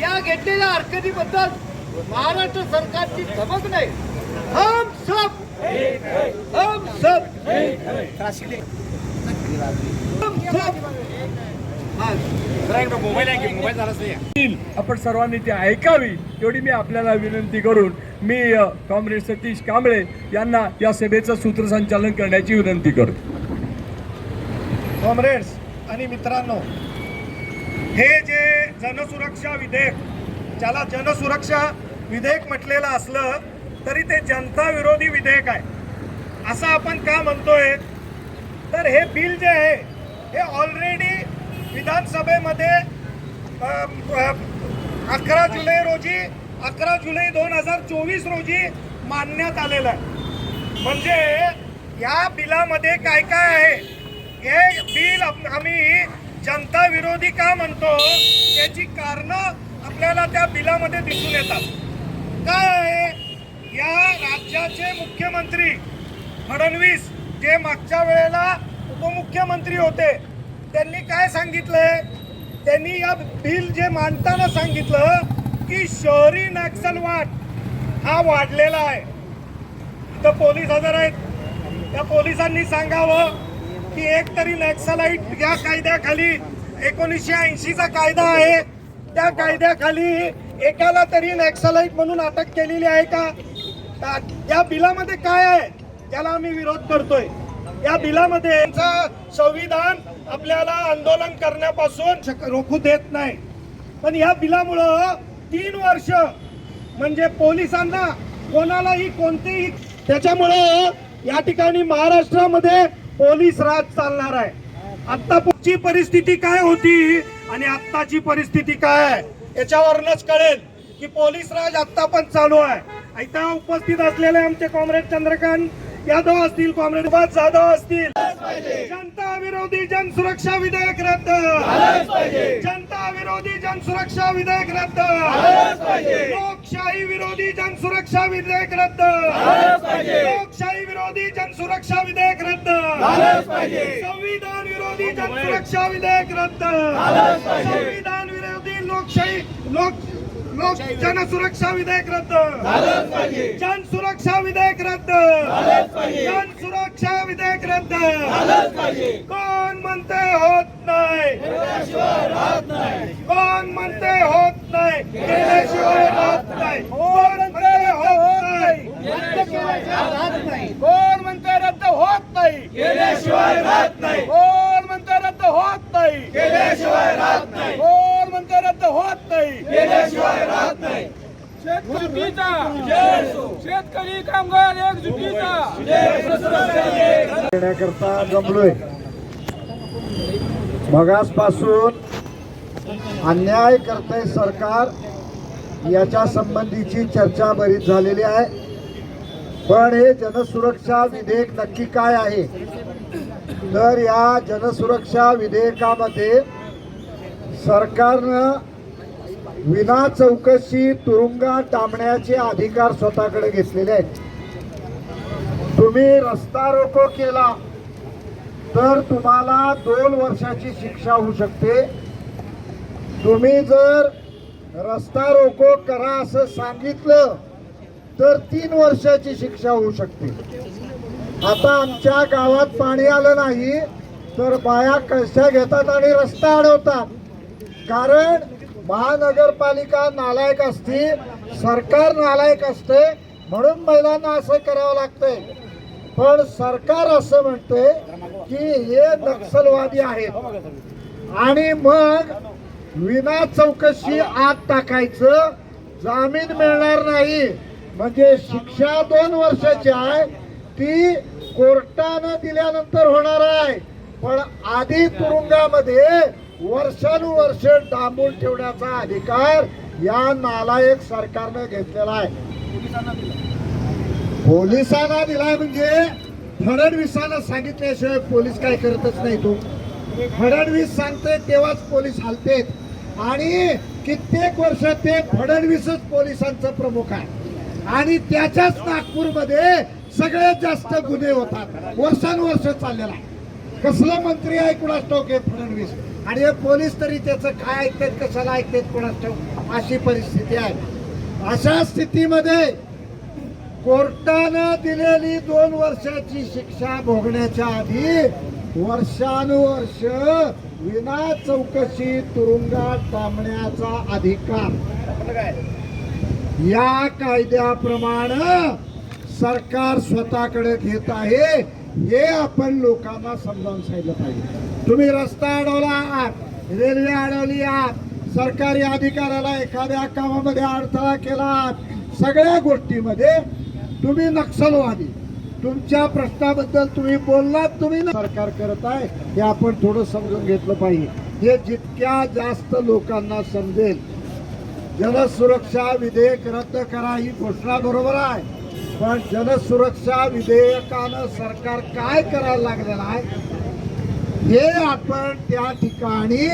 या घेतलेल्या हरकतीबद्दल महाराष्ट्र सरकारची धमक नाही. हम सब हम सब आपण सर्वांनी ती ऐकावी एवढी मी आपल्याला विनंती करून मी कॉम्रेड सतीश कांबळे यांना या सभेचं सूत्रसंचालन करण्याची विनंती करतो. कॉम्रेड्स आणि मित्रांनो हे जे जनसुरक्षा विधेयक ज्याला जनसुरक्षा विधेयक म्हटलेलं असलं तरी ते जनता विरोधी विधेयक आहे. असं आपण का म्हणतोय? तर हे बिल जे आहे हे ऑलरेडी विधानसभेमध्ये अकरा जुलै रोजी अकरा जुलै दोन हजार चोवीस रोजी मानण्यात आलेलं आहे. म्हणजे या बिलामध्ये काय काय आहे? हे बिल आप- आम्ही जनता विरोधी का म्हणतो याची कारण आपल्याला त्या बिलामध्ये दिसून येतात. काय आहे? या राज्याचे मुख्यमंत्री फडणवीस जे मागच्या वेळेला उपमुख्यमंत्री होते त्यांनी काय सांगितलंय? त्यांनी या बिल जे मांडताना सांगितलं की शहरी नक्षलवाद हा वाढलेला आहे. इथं पोलीस हजर आहेत. त्या पोलिसांनी सांगावं की एक तरी नॅक्सलाईट या कायद्याखाली एकोणीसशे ऐंशीचा कायदा आहे. त्या कायद्याखाली एकाला तरी नॅक्सलाईट म्हणून अटक केलेली आहे का? या बिलामध्ये काय आहे? त्याला आम्ही विरोध करतोय. या बिलामध्ये यांचा संविधान आपल्याला आंदोलन करण्यापासून शक- रोखू देत नाही. पण या बिलामुळं तीन वर्ष म्हणजे पोलिसांना कोणालाही कोणतेही त्याच्यामुळं या ठिकाणी महाराष्ट्रामध्ये पोलीस राज चालणार आहे. आता पुढची परिस्थिती काय होती आणि आत्ताची परिस्थिती काय आहे याच्यावरनच कळेल की पोलीस राज आत्ता पण चालू आहे. इथं उपस्थित असलेले आमचे कॉम्रेड चंद्रकांत यादव असतील कॉम्रेड जाधव असतील. जनता विरोधी जनसुरक्षा विधेयक रद्द. जनता विरोधी जनसुरक्षा विधेयक रद्द. लोकशाही विरोधी जनसुरक्षा विधेयक रद्द. लोकशाही विरोधी जनसुरक्षा विधेयक रद्द. संविधान विरोधी जनसुरक्षा विधेयक रद्द. संविधान विरोधी लोकशाही लोक लोक जनसुरक्षा विधेयक रद्द. जन सुरक्षा विधेयक रद्द. जन सुरक्षा विधेयक रद्द. कोण म्हणते होत नाही. कोण म्हणते होत नाही केल्याशिवाय राहत नाही कोण म्हणते रद्द होत नाही? केल्याशिवाय राहत नाही. कोण म्हणते रद्द होत नाही? केल्याशिवाय राहत नाही. कोण म्हणते रद्द होत नाही? केल्याशिवाय राहत नाही. शेतकरीचा. शेतकरी कामगार एकजुटीचा. देण्याकरता जमलोय. मगासपासून अन्याय करते सरकार याच्या संबंधीची चर्चा बरीच झालेली आहे. पण हे जनसुरक्षा विधेयक नक्की काय आहे? तर या जनसुरक्षा विधेयकामध्ये सरकारनं विना चौकशी तुरुंगात डांबण्याचे अधिकार स्वतःकडे घेतलेले आहेत. तुम्ही रस्ता रोको केला तर तुम्हाला दोन वर्षाची शिक्षा होऊ शकते. तुम्ही जर रस्ता रोको करा असं सांगितलं तर तीन वर्षाची शिक्षा होऊ शकते. आता आमच्या गावात पाणी आलं नाही तर बाया कशा घेतात आणि रस्ता अडवतात? कारण महानगरपालिका नालायक असते सरकार नालायक असते म्हणून महिलांना असं करावं लागतंय. पण सरकार असं म्हणतंय की हे नक्षलवादी आहेत. आणि मग विना चौकशी आत टाकायचं जामीन मिळणार नाही. म्हणजे शिक्षा दोन वर्षाची आहे ती कोर्टानं दिल्यानंतर होणार आहे. पण आधी तुरुंगामध्ये वर्षानुवर्ष डांबून ठेवण्याचा अधिकार या नालायक सरकारनं घेतलेला आहे. पोलिसांना दिलाय म्हणजे फडणवीसांना सांगितल्याशिवाय पोलीस काय करतच नाही तो. फडणवीस सांगते तेव्हाच पोलीस हलतेत. आणि कित्येक वर्ष ते फडणवीसच पोलिसांचं प्रमुख आहे. आणि त्याच्याच नागपूरमध्ये सगळ्यात जास्त गुन्हे होतात. वर्षानुवर्ष चाललेला आहे. कसलं मंत्री आहे कुणास ठाऊक हे फडणवीस? आणि हे पोलीस तरी त्याचं काय ऐकतात कशाला ऐकतात कुणास ठाऊक? अशी परिस्थिती आहे. अशा स्थितीमध्ये कोर्टानं दिलेली दोन वर्षाची शिक्षा भोगण्याच्या आधी वर्षानुवर्ष विना चौकशी तुरुंगात टांबण्याचा अधिकार. या कायद्याप्रमाणे सरकार स्वतःकडे घेत आहे हे आपण लोकांना समजावून सांगितलं पाहिजे. तुम्ही रस्ता अडवला आहात रेल्वे अडवली आहात सरकारी अधिकाऱ्याला एखाद्या कामामध्ये अडथळा केला आहात सगळ्या गोष्टीमध्ये तुम्ही नक्षलवादी. तुमच्या प्रश्नाबद्दल तुम्ही बोललात तुम्ही सरकार करत आहे हे आपण थोडं समजून घेतलं पाहिजे. हे जितक्या जास्त लोकांना समजेल जनसुरक्षा विधेयक रद्द करा ही घोषणा बरोबर आहे. पण जनसुरक्षा विधेयकानं सरकार काय करायला लागलेलं आहे? हे आपण त्या ठिकाणी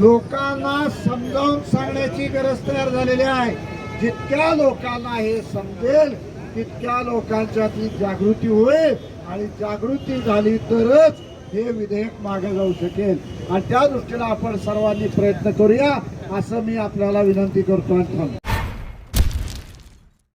लोकांना समजावून सांगण्याची गरज तयार झालेली आहे. जितक्या लोकांना हे समजेल तितक्या लोकांच्या ती जागृती होईल आणि जागृती झाली तरच हे विधेयक मागे जाऊ शकेल. आणि त्या दृष्टीने आपण सर्वांनी प्रयत्न करूया असं मी आपल्याला विनंती करतो आणि थांबतो.